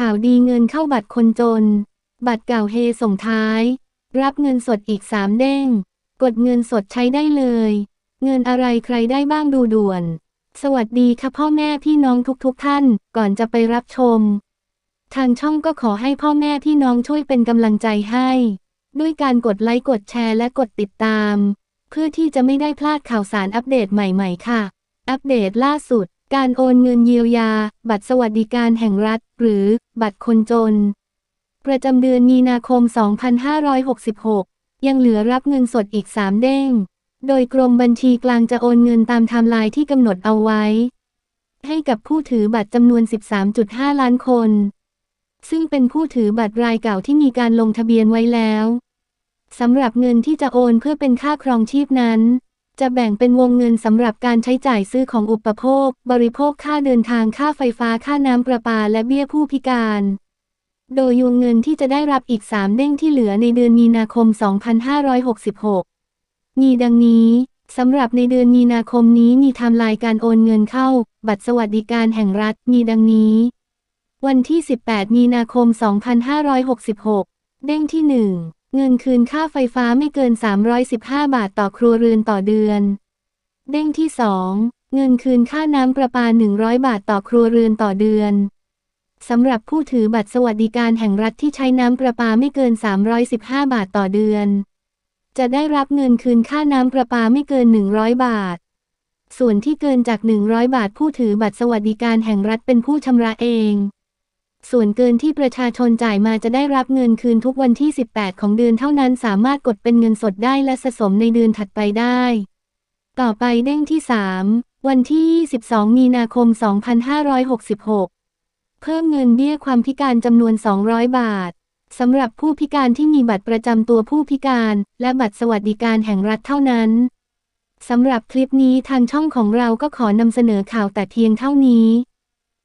ข่าวดีเงินเข้าบัตรคนจน บัตรเก่าเฮส่งท้าย รับเงินสดอีกสามเด้ง กดเงินสดใช้ได้เลย เงินอะไรใครได้บ้างดูด่วน สวัสดีค่ะพ่อแม่พี่น้องทุกๆทท่าน ก่อนจะไปรับชม ทางช่องก็ขอให้พ่อแม่พี่น้องช่วยเป็นกำลังใจให้ ด้วยการกดไลค์กดแชร์และกดติดตาม เพื่อที่จะไม่ได้พลาดข่าวสารอัปเดตใหม่ ๆ ค่ะ อัปเดตล่าสุด การโอนเงินเยียวยา บัตรสวัสดิการแห่งรัฐ หรือ บัตรคนจน ประจำเดือนมีนาคม 2566 ยังเหลือรับเงินสดอีก 3 เด้ง โดยกรมบัญชีกลางจะโอนเงินตามไทม์ไลน์ที่กำหนดเอาไว้ ให้กับผู้ถือบัตรจำนวน 13.5 ล้านคน ซึ่งเป็นผู้ถือบัตรรายเก่าที่มีการลงทะเบียนไว้แล้วสำหรับเงินที่จะโอนเพื่อเป็นค่าครองชีพนั้น จะแบ่งเป็นวงเงินสำหรับการใช้จ่ายซื้อของอุปโภค บริโภคค่าเดินทางค่าไฟฟ้าค่าน้ำประปาและเบี้ยผู้พิการ โดยยวงเงินที่จะได้รับอีก3เด้งที่เหลือในเดือนมีนาคม 2566 มีดังนี้สำหรับในเดือนมีนาคมนี้มีไทม์ไลน์การโอนเงินเข้า บัตรสวัสดิการแห่งรัฐมีดังนี้ วันที่ 18 มีนาคม 2566 เด้งที่ 1 เงินคืนค่าไฟฟ้าไม่เกิน 315 บาทต่อครัวเรือนต่อเดือน เด้งที่ 2 เงินคืนค่าน้ำประปา 100 บาทต่อครัวเรือนต่อเดือนสำหรับผู้ถือบัตรสวัสดิการแห่งรัฐที่ใช้น้ำประปาไม่เกิน 315 บาทต่อเดือน จะได้รับเงินคืนค่าน้ำประปาไม่เกิน 100 บาท ส่วนที่เกินจาก 100 บาทผู้ถือบัตรสวัสดิการแห่งรัฐเป็นผู้ชำระเอง ส่วนเกินที่ประชาชนจ่ายมาจะได้รับเงินคืนทุกวันที่ 18 ของเดือนเท่านั้นสามารถกดเป็นเงินสดได้และสะสมในเดือนถัดไปได้ ต่อไปเด้งที่ 3 วันที่ 22 มีนาคม 2566 เพิ่มเงินเบี้ยความพิการจำนวน 200 บาทสำหรับผู้พิการที่มีบัตรประจำตัวผู้พิการ และบัตรสวัสดิการแห่งรัฐเท่านั้นสำหรับคลิปนี้ทางช่องของเราก็ขอนำเสนอข่าวแต่เพียงเท่านี้